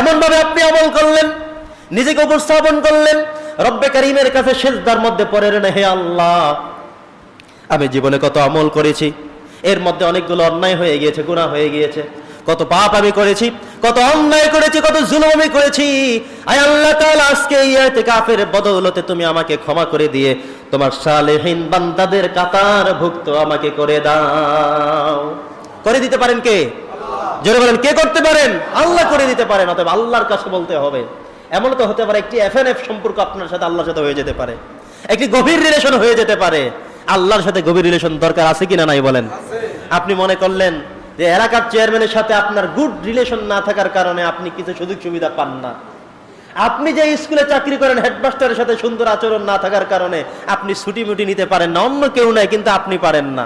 এমন ভাবে আপনি আমল করলেন, নিজেকে উপস্থাপন করলেন, রব্বে করিমের কাছে সেজদার মধ্যে পড়ে রেনে হে আল্লাহ, আমি জীবনে কত আমল করেছি, এর মধ্যে অনেকগুলো অন্যায় হয়ে গিয়েছে, গুনাহ হয়ে গিয়েছে, কত পাপ আমি করেছি, কত অন্যায় করেছি, কত জুলুম আমি করেছি, আয় আল্লাহ তাআলা, আজকে এই আয়াতে কাফের বদৌলতে তুমি আমাকে ক্ষমা করে দিয়ে, তোমার সালেহীন বান্দাদের কাতার ভুক্ত আমাকে করে দাও। করে দিতে পারেন কে? জোরে বলেন, কে করতে পারেন? আল্লাহ করে দিতে পারেন, অতএব আল্লাহর কাছে বলতে হবে। এমন তো হতে পারে একটি এফএনএফ সম্পর্ক আপনার সাথে আল্লাহর সাথে হয়ে যেতে পারে। একটি গভীর রিলেশন হয়ে যেতে পারে। আল্লাহর সাথে গভীর রিলেশন দরকার আছে কিনা নাই বলেন। আপনি মনে করলেন যে এলাকার চেয়ারম্যানের সাথে আপনার গুড রিলেশন না থাকার কারণে আপনি কিছু সুযোগ সুবিধা পান না। আপনি যে স্কুলে চাকরি করেন হেডমাস্টারের সাথে সুন্দর আচরণ না থাকার কারণে আপনি ছুটি মুটি নিতে পারেন না। অন্য কেউ নাই, কিন্তু আপনি পারেন না।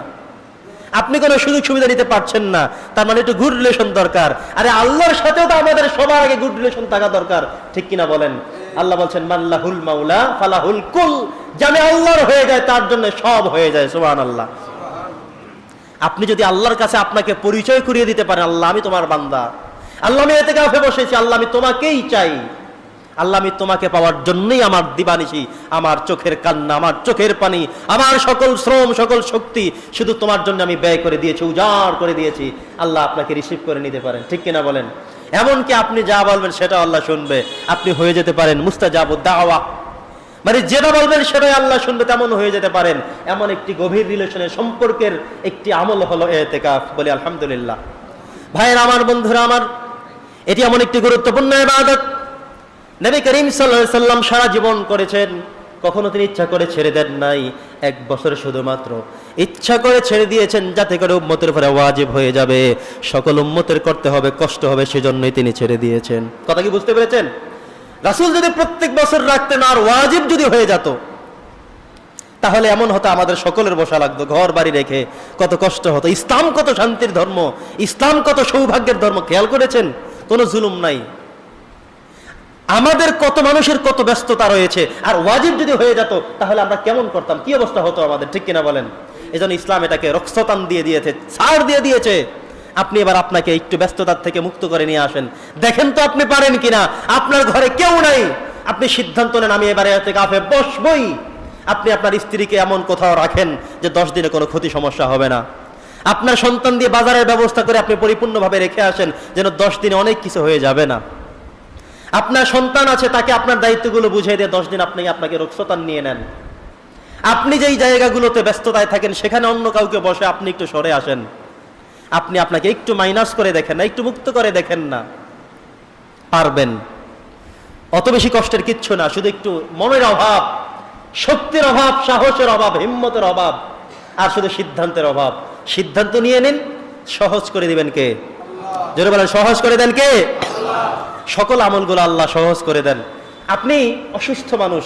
আপনি কোনো সুযোগ সুবিধা নিতে পারছেন না। তার মানে একটু গুড রিলেশন দরকার। আরে আল্লাহর সাথেও তো আমাদের সবার আগে গুড রিলেশন থাকা দরকার। ঠিক কিনা বলেন? আল্লাহ বলছেন মাল্লাহুল মাউলা ফালাহুল কুল। জানে আল্লাহর হয়ে যায়, তার জন্য সব হয়ে যায় সুবহান আল্লাহ আপনি যদি আল্লাহর কাছে আপনাকে পরিচয় করিয়ে দিতে পারেন, আল্লাহ আমি তোমার বান্দা। আল্লাহ আমি এতে কাউকে বসেছি, আল্লাহ আমি তোমাকেই চাই। আল্লাহ, আমি তোমাকে পাওয়ার জন্যই আমার দিবানিশি, আমার চোখের কান্না, আমার চোখের পানি, আমার সকল শ্রম, সকল শক্তি শুধু তোমার জন্য আমি ব্যয় করে দিয়েছি, উজাড় করে দিয়েছি। আল্লাহ আপনাকে রিসিভ করে নিতে পারেন, ঠিক কিনা বলেন? এমনকি আপনি যা বলবেন সেটা আল্লাহ শুনবে, আপনি হয়ে যেতে পারেন, মুস্তাজাবু দাওয়া। মানে যেটা বলবেন সেটাই আল্লাহ শুনবে, তেমন হয়ে যেতে পারেন। এমন একটি গভীর রিলেশনের সম্পর্কের একটি আমল হলো এতেকাফ বলি আলহামদুলিল্লাহ। ভাইয়ের, আমার বন্ধুরা, আমার, এটি এমন একটি গুরুত্বপূর্ণ ইবাদত। নবী করিম সাল্লাম সারা জীবন করেছেন, কখনো তিনি ইচ্ছা করে ছেড়ে দেন নাই। এক বছর শুধুমাত্র ইচ্ছা করে ছেড়ে দিয়েছেন, যাতে করে উম্মতের উপরে ওয়াজিব হয়ে যাবে। সকল উম্মতের করতে হবে, কষ্ট হবে, সেজন্যই তিনি ছেড়ে দিয়েছেন। কথা কি বুঝতে পেরেছেন? রাসুল যদি প্রত্যেক বছর রাখতেন আর ওয়াজিব যদি হয়ে যেত, তাহলে এমন হতো আমাদের সকলের বসা লাগতো, ঘর বাড়ি রেখে। কত কষ্ট হতো। ইসলাম কত শান্তির ধর্ম, ইসলাম কত সৌভাগ্যের ধর্ম, খেয়াল করেছেন? কোনো জুলুম নাই। আমাদের কত মানুষের কত ব্যস্ততা রয়েছে, আর ওয়াজিব যদি হয়ে যেত, তাহলে আমরা কেমন করতাম? কি অবস্থা হতো আমাদের, ঠিক কিনা বলেন? এই জন্য ইসলাম এটাকে রক্ততান দিয়ে দিয়েছে, ছাড় দিয়ে দিয়েছে। আপনি এবার আপনাকে একটু ব্যস্ততার থেকে মুক্ত করে নিয়ে আসেন। দেখেন তো আপনি পারেন কিনা? আপনার ঘরে কেউ নাই। আপনি সিদ্ধান্ত নেন, আমি এবারে কাফে বসবই। আপনি আপনার স্ত্রীকে এমন কোথাও রাখেন যে দশ দিনে কোনো ক্ষতি সমস্যা হবে না। আপনার সন্তান দিয়ে বাজারের ব্যবস্থা করে আপনি পরিপূর্ণভাবে রেখে আসেন, যেন দশ দিনে অনেক কিছু হয়ে যাবে না। আপনার সন্তান আছে, তাকে আপনার দায়িত্বগুলো বুঝিয়ে দিয়ে দশ দিন আপনি আপনাকে রক্ষতান নিয়ে নেন। আপনি যেই জায়গাগুলোতে ব্যস্ততায় থাকেন, সেখানে অন্য কাউকে বসে আপনি একটু সরে আসেন। আপনি আপনাকে একটু মাইনাস করে দেখেন না, একটু মুক্ত করে দেখেন না। পারবেন। অত বেশি কষ্টের কিচ্ছু না, শুধু একটু মনের অভাব, শক্তির অভাব, সাহসের অভাব, হিম্মতের অভাব, আর শুধু সিদ্ধান্তের অভাব। সিদ্ধান্ত নিয়ে নিন, সহজ করে দিবেন কে? জোরে বলেন, সহজ করে দেন কে? সকল আমলগুলো আল্লাহ সহজ করে দেন। আপনি অসুস্থ মানুষ।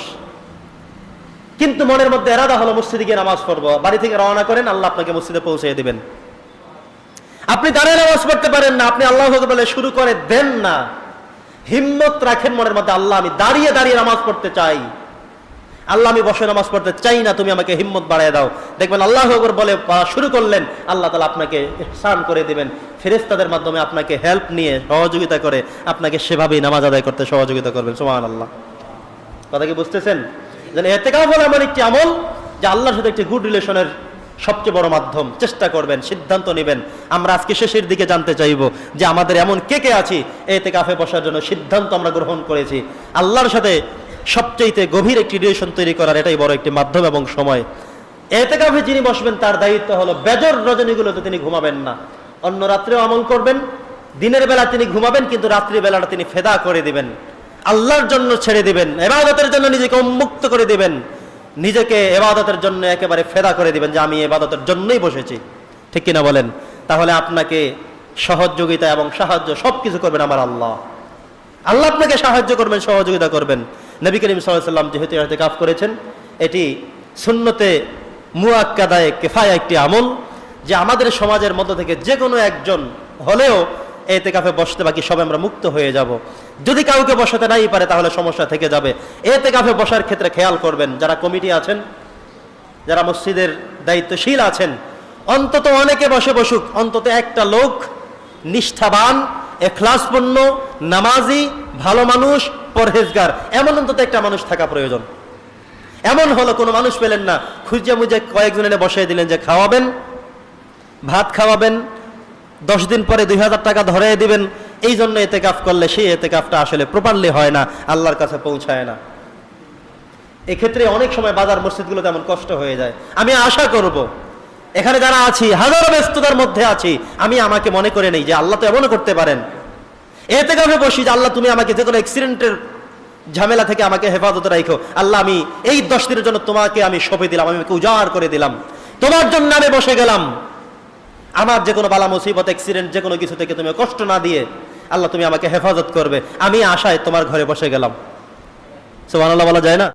কিন্তু মনের মধ্যে এরাদা হলো মসজিদে গিয়ে নামাজ পড়ব। বাড়ি থেকে রওনা করেন, আল্লাহ আপনাকে মসজিদে পৌঁছে দিবেন। আপনি দাঁড়িয়ে নামাজ পড়তে পারেন না, আপনি আল্লাহ বলে শুরু করে দেন না। হিম্মত রাখেন মনের মধ্যে, আল্লাহ আমি দাঁড়িয়ে দাঁড়িয়ে নামাজ পড়তে চাই। আল্লাহ, আমি বসে নামাজ পড়তে চাই না, তুমি আমাকে হিম্মত বাড়ায় দাও। দেখবেন আল্লাহ বলে পড়া শুরু করলেন, আল্লাহ তালা আপনাকে স্নান করে দিবেন। ফেরেস্তাদের মাধ্যমে আপনাকে হেল্প নিয়ে সহযোগিতা করে আপনাকে সেভাবেই নামাজ আদায় করতে সহযোগিতা করবেন। সোমান আল্লাহ কথা কি বুঝতেছেন? এতে কাউ বলে এমন একটি আমল, যে আল্লাহর সাথে একটি গুড রিলেশনের সবচেয়ে বড় মাধ্যম। চেষ্টা করবেন, সিদ্ধান্ত নেবেন। আমরা আজকে শেষের দিকে জানতে চাইব যে আমাদের এমন কে কে আছি এতে কাফে বসার জন্য সিদ্ধান্ত আমরা গ্রহণ করেছি। আল্লাহর সাথে সবচেয়ে গভীর একটি রিলেশন তৈরি করার এটাই বড় একটি মাধ্যম এবং সময়। এতে কাফে যিনি বসবেন, তার দায়িত্ব হলো বেজর রজনীগুলোতে তিনি ঘুমাবেন না। অন্য রাত্রেও আমল করবেন, দিনের বেলা তিনি ঘুমাবেন, কিন্তু রাত্রি বেলাটা তিনি ফেদা করে দিবেন। আল্লাহর জন্য ছেড়ে দিবেন, এবাদতের জন্য নিজেকে উন্মুক্ত করে দিবেন। নিজেকে এবাদতের জন্য একেবারে ফেদা করে দিবেন যে আমি এবাদতের জন্যই বসেছি। ঠিক কিনা বলেন? তাহলে আপনাকে সহযোগিতা এবং সাহায্য সব কিছু করবেন আমার আল্লাহ। আল্লাহ আপনাকে সাহায্য করবেন, সহযোগিতা করবেন। নবী করিম সাল্লাম যেহেতু এতে কাফ করেছেন, এটি সুন্নতে মুয়াক্কাদায় কেফায় একটি আমল, যে আমাদের সমাজের মধ্য থেকে যে কোনো একজন হলেও এতে কাফে বসতে বাকি সব আমরা মুক্ত হয়ে যাব। যদি কাউকে বসাতে নাই পারে তাহলে সমস্যা থেকে যাবে। এতে কাফে বসার ক্ষেত্রে খেয়াল করবেন, যারা কমিটি আছেন, যারা মসজিদের দায়িত্বশীল আছেন, অন্তত অনেকে বসে বসুক, অন্তত একটা লোক নিষ্ঠাবান, এখলাসপূর্ণ, নামাজি, ভালো মানুষ পরহেজগার। এমন অন্তত একটা মানুষ থাকা প্রয়োজন। এমন হলো কোনো মানুষ পেলেন না। খুঁজে মুজে কয়েকজন এনে বসিয়ে দিলেন যে খাওয়াবেন, ভাত খাওয়াবেন, দশ দিন পরে দুই হাজার টাকা ধরে দিবেন। এই জন্য এতে কাফ করলে সেই এতে কাফটা আসলে প্রপারলি হয় না, আল্লাহর কাছে পৌঁছায় না। এক্ষেত্রে অনেক সময় বাজার মসজিদগুলো তেমন কষ্ট হয়ে যায়। আমি আশা করব, এখানে যারা আছি, হাজারো ব্যস্ততার মধ্যে আছি, আমি আমাকে মনে করে নেই যে আল্লাহ তো এমনও করতে পারেন। এতে কাফে বসি যে আল্লাহ, তুমি আমাকে যে কোনো অ্যাক্সিডেন্টের ঝামেলা থেকে আমাকে হেফাজতে রাখো আল্লাহ, আমি এই দশ দিনের জন্য তোমাকে আমি সঁপে দিলাম, আমি উজাড় করে দিলাম। তোমার জন্য আমি বসে গেলাম। আমার যে কোনো বালা মুসিবত অ্যাক্সিডেন্ট যে কোনো কিছু থেকে তুমি কষ্ট না দিয়ে আল্লাহ, তুমি আমাকে হেফাজত করবে। আমি আশায় তোমার ঘরে বসে গেলাম। সুবহানাল্লাহ বলা যায় না?